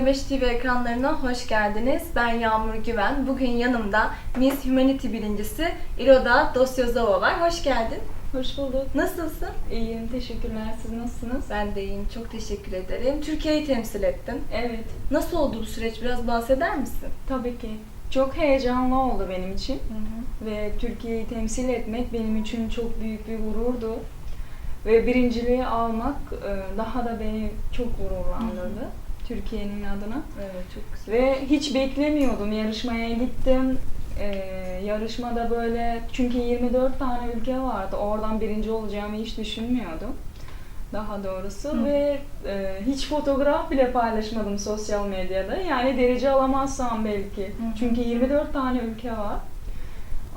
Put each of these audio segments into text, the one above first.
izleyenler Sine 5 TV ekranlarına hoş geldiniz. Ben Yağmur Güven. Bugün yanımda Miss Humanity birincisi İroda Dosyozova var. Hoş geldin. Hoş bulduk. Nasılsın? İyiyim, teşekkürler. Siz nasılsınız? Ben de iyiyim. Çok teşekkür ederim. Türkiye'yi temsil ettin. Evet, Nasıl oldu bu süreç? Biraz bahseder misin? tabii ki. Çok heyecanlı oldu benim için. Ve Türkiye'yi temsil etmek benim için çok büyük bir gururdu. Ve birinciliği almak e, daha da beni çok gururlandırdı. Türkiye'nin adına. Evet, çok güzel. Ve hiç beklemiyordum. Yarışmaya gittim. Ee, yarışmada böyle çünkü 24 tane ülke vardı. Oradan birinci olacağımı hiç düşünmüyordum. Daha doğrusu Hı. ve e, hiç fotoğraf bile paylaşmadım sosyal medyada. Yani derece alamazsam belki. Hı. Çünkü 24 tane ülke var.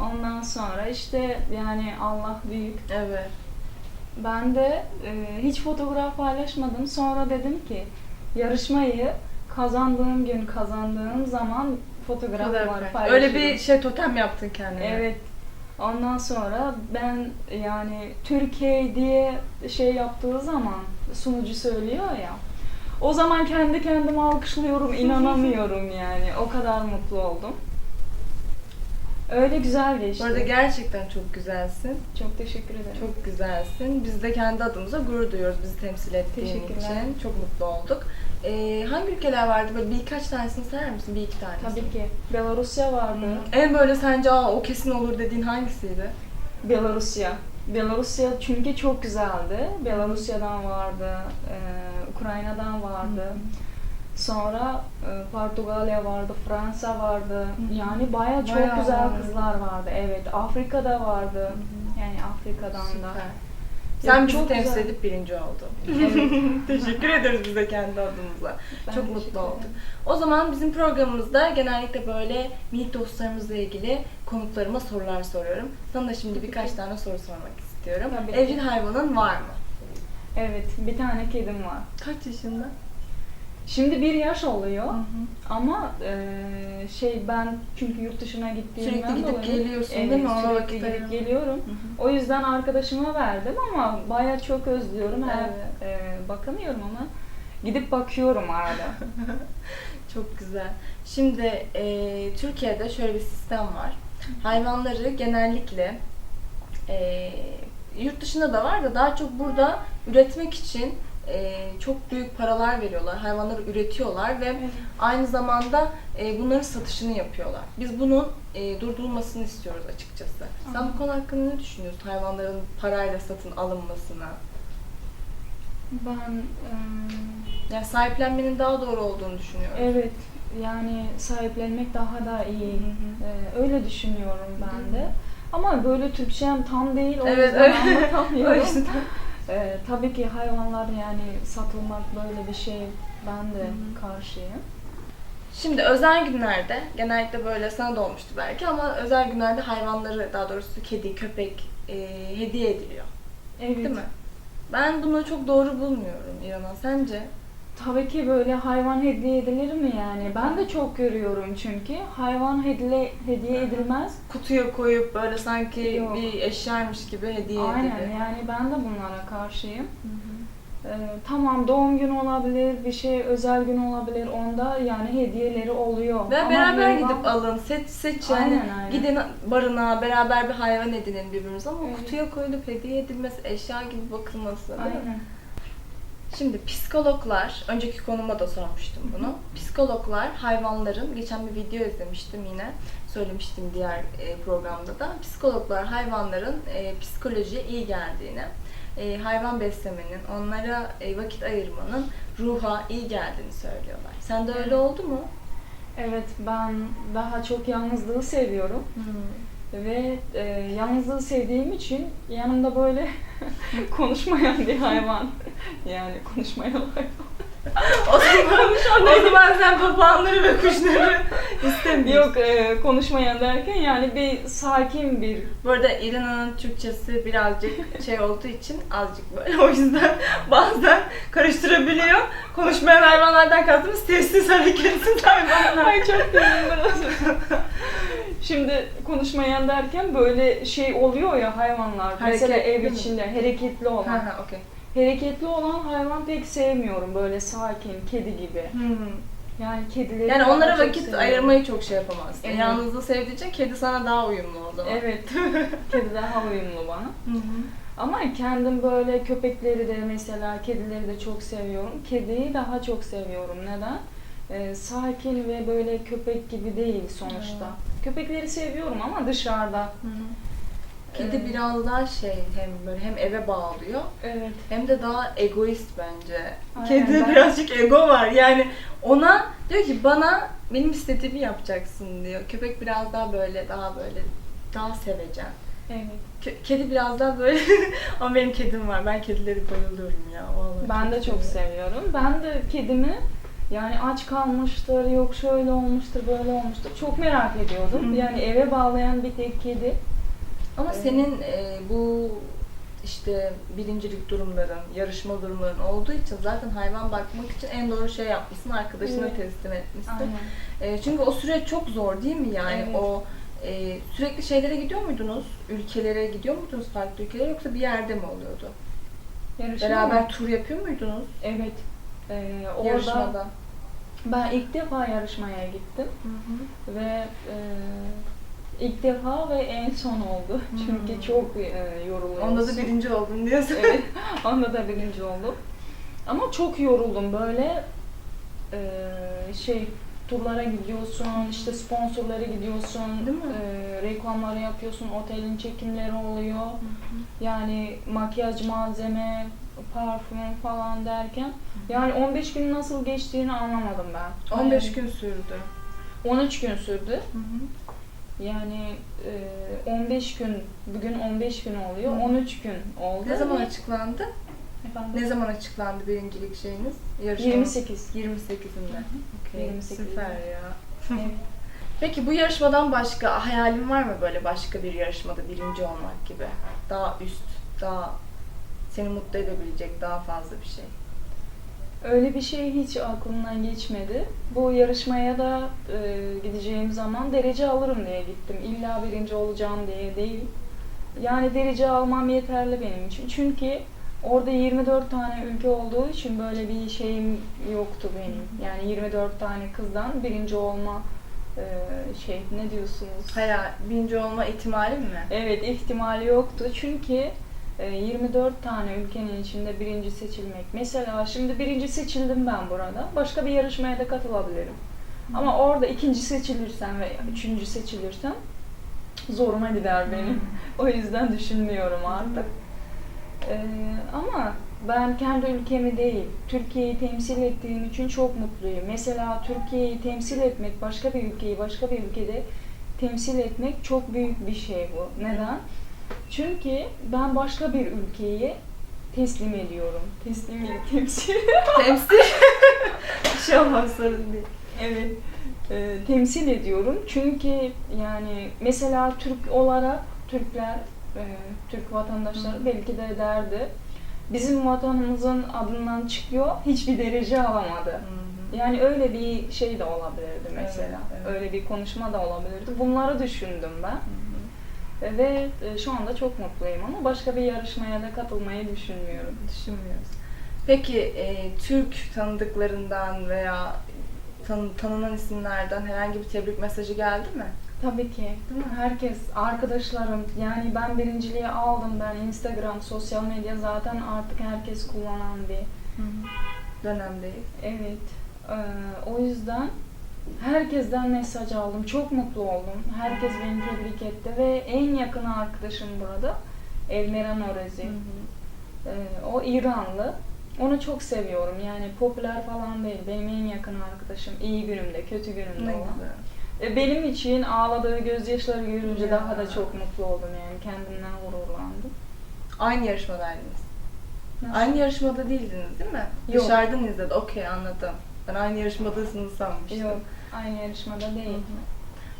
Ondan sonra işte yani Allah büyük. Evet. Ben de e, hiç fotoğraf paylaşmadım. Sonra dedim ki yarışmayı kazandığım gün kazandığım zaman fotoğraf var. Öyle bir şey totem yaptın kendine. Evet. Ondan sonra ben yani Türkiye diye şey yaptığı zaman sunucu söylüyor ya. O zaman kendi kendime alkışlıyorum, inanamıyorum yani. O kadar mutlu oldum. Öyle güzel geçti. Bu arada gerçekten çok güzelsin. Çok teşekkür ederim. Çok güzelsin. Biz de kendi adımıza gurur duyuyoruz bizi temsil ettiğin Teşekkürler. için. Çok mutlu olduk. Ee, hangi ülkeler vardı? Böyle birkaç tanesini sayar mısın? Bir iki tanesi. Tabii ki. Belarusya vardı. En böyle sence Aa, o kesin olur dediğin hangisiydi? Belarusya. Belarusya çünkü çok güzeldi. Belarusya'dan vardı, e, Ukrayna'dan vardı. Sonra e, Portugalya vardı, Fransa vardı. Hı. Yani baya çok Bayağı güzel vardı. kızlar vardı. Evet, Afrika'da vardı. Yani Afrika'dan da. Süper. Sen Ya bizi çok temsil güzel. edip birinci oldun. Evet. Teşekkür ederiz bize kendi adımıza. Ben Çok mutlu olduk. O zaman bizim programımızda genellikle böyle minik dostlarımızla ilgili konuklarıma sorular soruyorum. Sana da şimdi birkaç tane soru sormak istiyorum. Tabii. Evcil hayvanın var mı? Evet, bir tane kedim var. Kaç yaşında? Şimdi bir yaş oluyor. Hı hı. Ama e, şey ben çünkü yurt dışına gittiğimden Sürekli gidip dolayı- geliyorsun evet, değil mi? Ona sürekli vakit gidip ayırıyorsun. geliyorum. Hı hı. O yüzden arkadaşıma verdim ama baya çok özlüyorum. Her, e, bakamıyorum ama gidip bakıyorum arada. Çok güzel. Şimdi e, Türkiye'de şöyle bir sistem var. Hayvanları genellikle e, yurt dışında da var da daha çok burada üretmek için e, çok büyük paralar veriyorlar. Hayvanları üretiyorlar ve aynı zamanda e, bunların satışını yapıyorlar. Biz bunun e, durdurulmasını istiyoruz açıkçası. Sen bu konu hakkında ne düşünüyorsun? Hayvanların parayla satın alınmasına. Ben e, Yani sahiplenmenin daha doğru olduğunu düşünüyorum. evet yani sahiplenmek daha da iyi. Hı E, öyle düşünüyorum ben de. Ama böyle Türkçem tam değil o Evet, yüzden evet. anlatamıyorum. O yüzden. E, tabii ki hayvanlar yani satılmak böyle bir şey ben de Hı hı. karşıyım. Şimdi özel günlerde, genellikle böyle sana da olmuştu belki ama özel günlerde hayvanları, daha doğrusu kedi, köpek e, hediye ediliyor. Evet. Değil mi? Ben bunu çok doğru bulmuyorum İrana. Sence? Tabii ki böyle hayvan hediye edilir mi yani? Ben de çok görüyorum çünkü hayvan hediye, hediye edilmez. Kutuya koyup böyle sanki Yok. bir eşyaymış gibi hediye Aynen ediliyor. yani ben de bunlara karşıyım. Hı hı. Ee, tamam doğum günü olabilir, bir şey özel gün olabilir. Onda yani hediyeleri oluyor. Ve Ama beraber hayvan- gidip alın, seç seç yani. Aynen, aynen. Gidin barınağa, beraber bir hayvan edinin birbirinize ama Evet. kutuya koyulup hediye edilmesi, eşya gibi bakılması. değil mi? Şimdi psikologlar, önceki konuma da sormuştum bunu. Psikologlar hayvanların, geçen bir video izlemiştim yine, söylemiştim diğer e, programda da. Psikologlar hayvanların e, psikolojiye iyi geldiğini, e, hayvan beslemenin, onlara e, vakit ayırmanın ruha iyi geldiğini söylüyorlar. Sen de öyle oldu mu? Evet ben daha çok yalnızlığı seviyorum. Ve e, yalnızlığı sevdiğim için yanımda böyle konuşmayan bir hayvan. Yani konuşmayan hayvan. O zaman, o zaman sen papağanları ve kuşları istemiyorsun. Yok e, konuşmayan derken yani bir sakin bir Bu arada İran'ın Türkçesi birazcık şey olduğu için azıcık böyle o yüzden bazen karıştırabiliyor. Konuşmayan hayvanlardan kastımız sessiz hareketsiz hayvanlar. Ay çok beğendim Şimdi konuşmayan derken böyle şey oluyor ya hayvanlar. Mesela Hareketli ev içinde hareketli Ha olan. ha okey. Hareketli olan hayvan pek sevmiyorum. Böyle sakin, kedi gibi. Yani kedileri Yani daha onlara çok vakit seviyorum. ayırmayı çok şey yapamazsın. Evet. Yalnızlığı sevdiğince kedi sana daha uyumlu o zaman. Evet. kedi daha uyumlu bana. Hı hı. Ama kendim böyle köpekleri de mesela kedileri de çok seviyorum. Kediyi daha çok seviyorum. Neden? Ee, sakin ve böyle köpek gibi değil sonuçta. Köpekleri seviyorum ama dışarıda. Hı hı. Kedi Ee, biraz daha şey hem böyle hem eve bağlıyor Evet. hem de daha egoist bence. Aynen, Kedi ben- birazcık ego var. Yani ona diyor ki bana benim istediğimi yapacaksın diyor. Köpek biraz daha böyle daha böyle daha sevecen. Evet. Kedi biraz daha böyle ama benim kedim var. Ben kedileri bayılıyorum ya. Vallahi Ben de çok seviyorum. seviyorum. Ben de kedimi yani aç kalmıştır, yok şöyle olmuştur, böyle olmuştur. Çok merak ediyordum. Hı. Yani eve bağlayan bir tek kedi. Ama Evet. senin e, bu işte birincilik durumların, yarışma durumların olduğu için zaten hayvan bakmak için en doğru şey yapmışsın, arkadaşına Evet. teslim etmişsin. Aynen. E, çünkü o süreç çok zor değil mi yani? Evet. O e, sürekli şeylere gidiyor muydunuz? Ülkelere gidiyor muydunuz farklı ülkelere yoksa bir yerde mi oluyordu? Yarışma Beraber mı? tur yapıyor muydunuz? Evet. Ee, orada Yarışmada. ben ilk defa yarışmaya gittim Hı hı. ve e, ilk defa ve en son oldu. Hmm. Çünkü çok e, yoruluyorsun. Onda da birinci oldun diyorsun. Evet, onda da birinci oldum. Ama çok yoruldum böyle e, şey turlara gidiyorsun, işte sponsorlara gidiyorsun, Değil mi? e, reklamları yapıyorsun, otelin çekimleri oluyor. Yani makyaj malzeme, parfüm falan derken yani 15 gün nasıl geçtiğini anlamadım ben. 15 Yani gün sürdü. 13 gün sürdü. Hı hı. Yani e, 15 gün, bugün 15 gün oluyor. Hı. 13 gün oldu. Ne zaman açıklandı? Efendim? Ne zaman açıklandı birincilik şeyiniz? Yarışmanız? 28. 28'inde. Okey, 28'inde. Süper ya. Evet. Peki bu yarışmadan başka hayalin var mı böyle başka bir yarışmada birinci olmak gibi? Daha üst, daha seni mutlu edebilecek daha fazla bir şey. Öyle bir şey hiç aklımdan geçmedi. Bu yarışmaya da e, gideceğim zaman derece alırım diye gittim. İlla birinci olacağım diye değil. Yani derece almam yeterli benim için. Çünkü orada 24 tane ülke olduğu için böyle bir şeyim yoktu benim. Yani 24 tane kızdan birinci olma e, şey ne diyorsunuz? Hayal, birinci olma ihtimalin mi? Evet ihtimali yoktu çünkü 24 tane ülkenin içinde birinci seçilmek. Mesela şimdi birinci seçildim ben burada. Başka bir yarışmaya da katılabilirim. Ama orada ikinci seçilirsem ve üçüncü seçilirsem zoruma gider benim. O yüzden düşünmüyorum artık. E, ama ben kendi ülkemi değil, Türkiye'yi temsil ettiğim için çok mutluyum. Mesela Türkiye'yi temsil etmek, başka bir ülkeyi başka bir ülkede temsil etmek çok büyük bir şey bu. Neden? Çünkü ben başka bir ülkeyi teslim ediyorum. Teslim temsil. Temsil. bir şey olmaz sorun değil. evet. e, temsil ediyorum. Çünkü yani mesela Türk olarak Türkler, e, Türk vatandaşları Hı. belki de derdi. Bizim vatanımızın adından çıkıyor, hiçbir derece alamadı. Hı hı. Yani öyle bir şey de olabilirdi mesela. Evet, evet. Öyle bir konuşma da olabilirdi. Bunları düşündüm ben. Hı. Ve e, şu anda çok mutluyum ama başka bir yarışmaya da katılmayı düşünmüyorum. Düşünmüyoruz. Peki e, Türk tanıdıklarından veya tan- tanınan isimlerden herhangi bir tebrik mesajı geldi mi? Tabii ki. Değil mi? Herkes, arkadaşlarım, yani ben birinciliği aldım. Ben Instagram, sosyal medya zaten artık herkes kullanan bir Dönemdeyiz. Evet. Ee, o yüzden herkesten mesaj aldım. Çok mutlu oldum. Herkes beni tebrik etti ve en yakın arkadaşım burada Elmeren Orezi. Ee, o İranlı. Onu çok seviyorum. Yani popüler falan değil. Benim en yakın arkadaşım. İyi günümde, kötü günümde olan. güzel. E, Benim için ağladığı gözyaşları görünce Ya. daha da çok mutlu oldum yani. Kendimden gururlandım. Aynı yarışmadaydınız. Nasıl? Aynı yarışmada değildiniz değil mi? Yok. Dışarıdan izledi. Okey anladım. Ben aynı yarışmadasınız sanmıştım. Yok, aynı yarışmada değil. hı.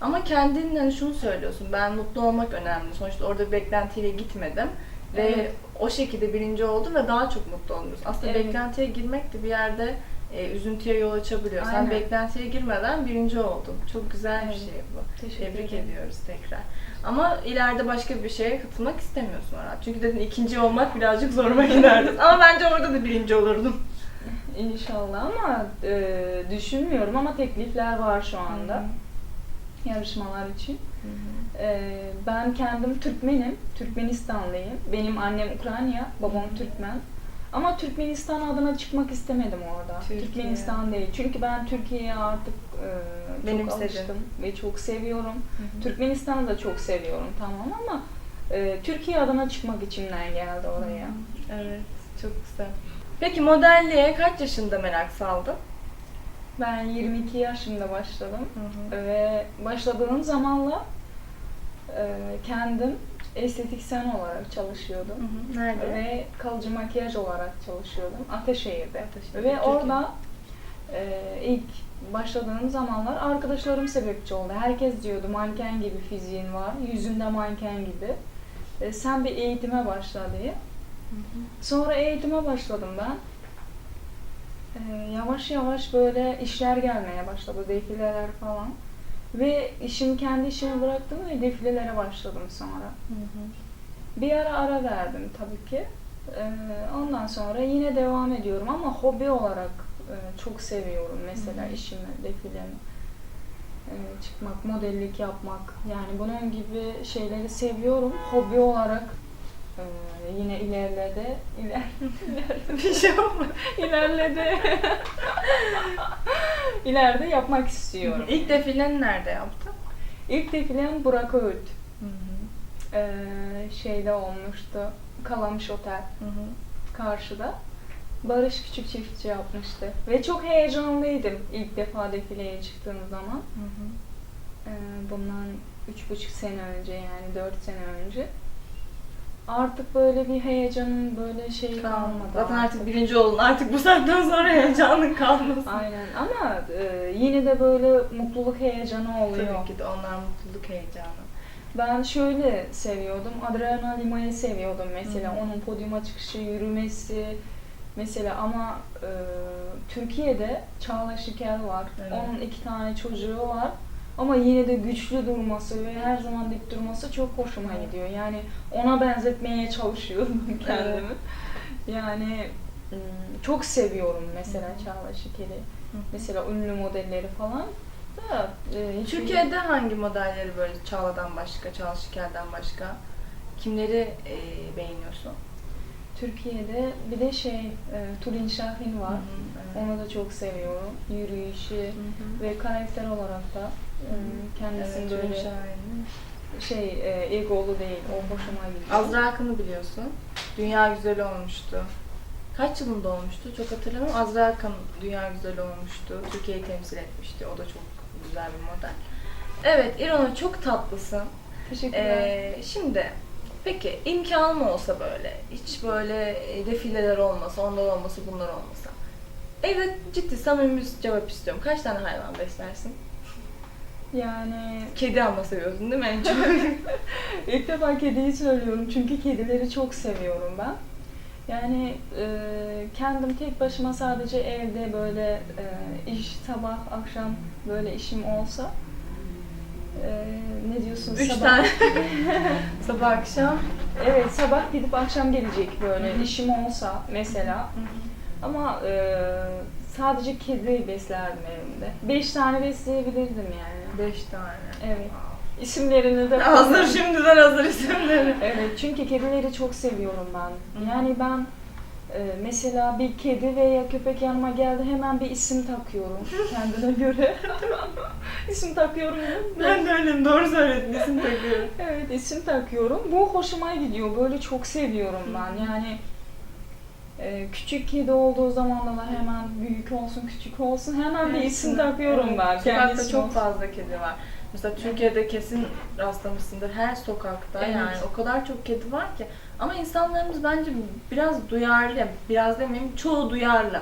Ama kendin hani şunu söylüyorsun. Ben mutlu olmak önemli. Sonuçta orada bir beklentiyle gitmedim. Ve Evet. o şekilde birinci oldum ve daha çok mutlu oldunuz. Aslında Evet. beklentiye girmek de bir yerde e, üzüntüye yol açabiliyor. Sen Aynen. beklentiye girmeden birinci oldun. Çok güzel bir şey bu. Teşekkür Tebrik ederim. ediyoruz tekrar. Ama ileride başka bir şeye katılmak istemiyorsun herhalde. Çünkü dedin ikinci olmak birazcık zoruma giderdi. Ama bence orada da birinci olurdum. İnşallah ama e, düşünmüyorum ama teklifler var şu anda yarışmalar için. E, ben kendim Türkmenim, Türkmenistanlıyım. Benim annem Ukrayna, babam Türkmen. Ama Türkmenistan adına çıkmak istemedim orada. Türkiye. Türkmenistan değil. Çünkü ben Türkiye'ye artık e, çok Benimsedin. alıştım ve çok seviyorum. Türkmenistan'ı da çok seviyorum tamam ama e, Türkiye adına çıkmak içimden geldi oraya. Evet, çok güzel. Peki modelliğe kaç yaşında merak saldın? Ben 22 yaşımda başladım ve başladığım zamanla e, kendim estetiksen olarak çalışıyordum. Nerede? Ve kalıcı makyaj olarak çalışıyordum Ateşehir'de. Ateşehir, Ve Türkiye. orada e, ilk başladığım zamanlar arkadaşlarım sebepçi oldu. Herkes diyordu manken gibi fiziğin var, yüzünde manken gibi. E, sen bir eğitime başla diye. Sonra eğitime başladım ben. E, yavaş yavaş böyle işler gelmeye başladı, defileler falan. Ve işimi kendi işimi bıraktım ve defilelere başladım sonra. Bir ara ara verdim tabii ki. Ee, ondan sonra yine devam ediyorum ama hobi olarak e, çok seviyorum mesela Hı hı. işimi, defilemi. Ee, çıkmak, modellik yapmak. Yani bunun gibi şeyleri seviyorum. Hobi olarak e, yine ilerledi. İler, bir şey olmadı. ilerledi. İleride yapmak istiyorum. İlk defileni nerede yaptın? İlk defilem Burak Öğüt. Ee, şeyde olmuştu. Kalamış Otel. karşıda. Barış Küçük Çiftçi yapmıştı. Ve çok heyecanlıydım ilk defa defileye çıktığım zaman. Ee, bundan üç buçuk sene önce yani dört sene önce. Artık böyle bir heyecanın böyle şey kalmadı. Zaten artık birinci oldun. Artık bu saatten sonra heyecanın kalmasın. Aynen ama e, yine de böyle mutluluk heyecanı oluyor. Tabii ki de onlar mutluluk heyecanı. Ben şöyle seviyordum. Adriana Lima'yı seviyordum mesela. Hı. Onun podyuma çıkışı, yürümesi mesela ama e, Türkiye'de Çağla Şikel var. Evet. Onun iki tane çocuğu var. Ama yine de güçlü durması ve her zaman dik durması çok hoşuma gidiyor. Yani ona benzetmeye çalışıyorum kendimi. Yani çok seviyorum mesela Hı hı. Çağla Şikel'i. Mesela ünlü modelleri falan da e, Türkiye'de hangi modelleri böyle Çağla'dan başka, Çağla Şikel'den başka kimleri e, beğeniyorsun? Türkiye'de bir de şey e, Tulin Şahin var. evet. Onu da çok seviyorum. Yürüyüşü Hı hı. ve karakter olarak da e, kendisi Evet, böyle şey e, egolu değil. O hoşuma gidiyor. Azra Akın'ı biliyorsun. Dünya güzeli olmuştu. Kaç yılında olmuştu? Çok hatırlamıyorum. Azra Akın dünya güzeli olmuştu. Türkiye'yi temsil etmişti. O da çok güzel bir model. Evet, İrona çok tatlısın. Teşekkürler. Ee, şimdi peki imkanım olsa böyle hiç böyle e, defileler olmasa, onlar olmasa, bunlar olmasa. Evet ciddi samimi cevap istiyorum. Kaç tane hayvan beslersin? Yani Kedi ama seviyorsun değil mi en çok? ilk defa kediyi söylüyorum çünkü kedileri çok seviyorum ben. Yani e, kendim tek başıma sadece evde böyle e, iş sabah akşam böyle işim olsa e, ne diyorsun Üç sabah tane. Sabah akşam. Evet sabah gidip akşam gelecek böyle işim olsa mesela. Ama e, sadece kedi beslerdim evimde. Beş tane besleyebilirdim yani. Beş tane. Evet. İsimlerini de Hazır şimdiden hazır isimleri. Evet çünkü kedileri çok seviyorum ben. Yani ben e, mesela bir kedi veya köpek yanıma geldi hemen bir isim takıyorum kendine göre. isim takıyorum. Ben de öyleyim doğru söyledin isim takıyorum. Evet isim takıyorum. Bu hoşuma gidiyor. Böyle çok seviyorum ben. Yani e, küçük kedi olduğu zaman da hemen büyük olsun küçük olsun hemen bir isim takıyorum ben. Kendi Sokakta çok olsun. fazla kedi var. Mesela Türkiye'de kesin rastlamışsındır her sokakta Evet. yani o kadar çok kedi var ki. Ama insanlarımız bence biraz duyarlı, biraz demeyeyim çoğu duyarlı.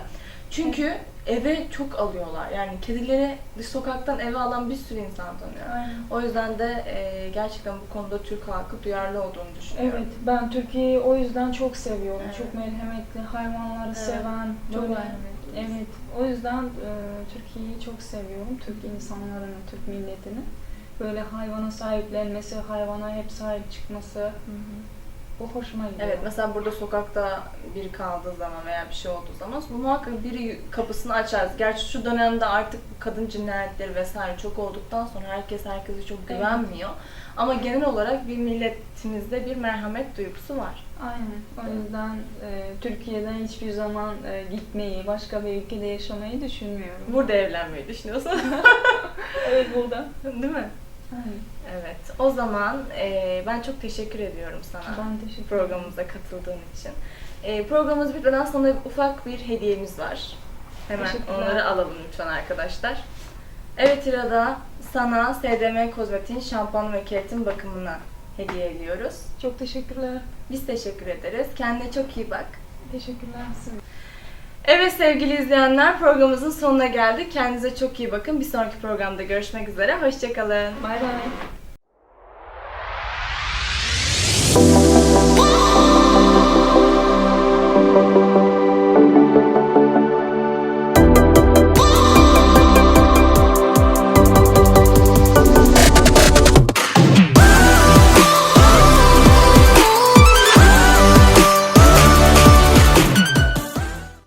Çünkü eve çok alıyorlar. Yani kedileri dış sokaktan eve alan bir sürü insan tanıyor. Aynen. O yüzden de e, gerçekten bu konuda Türk halkı duyarlı olduğunu düşünüyorum. Evet ben Türkiye'yi o yüzden çok seviyorum. Evet. Çok merhametli, hayvanları Evet. seven, Çok böyle merhametli. Evet, o yüzden e, Türkiye'yi çok seviyorum. Türk insanlarını, Türk milletini. Böyle hayvana sahiplenmesi, hayvana hep sahip çıkması bu hoşuma gidiyor. Evet mesela burada sokakta biri kaldığı zaman veya bir şey olduğu zaman muhakkak biri kapısını açar. Gerçi şu dönemde artık bu kadın cinayetleri vesaire çok olduktan sonra herkes herkese çok güvenmiyor. Ama genel olarak bir milletimizde bir merhamet duygusu var. Aynen. O yüzden e, Türkiye'den hiçbir zaman e, gitmeyi, başka bir ülkede yaşamayı düşünmüyorum. Burada evlenmeyi düşünüyorsun. evet burada. Değil mi? Evet. O zaman e, ben çok teşekkür ediyorum sana. Ben teşekkür ederim. programımıza katıldığın için. E, programımız bitmeden sana ufak bir hediyemiz var. Hemen onları alalım lütfen arkadaşlar. Evet İrada, sana SDM Kozmetik'in şampuan ve keratin bakımını hediye ediyoruz. Çok teşekkürler. Biz teşekkür ederiz. Kendine çok iyi bak. Teşekkürler size. Evet sevgili izleyenler programımızın sonuna geldik. Kendinize çok iyi bakın. Bir sonraki programda görüşmek üzere. Hoşçakalın. Bay bay.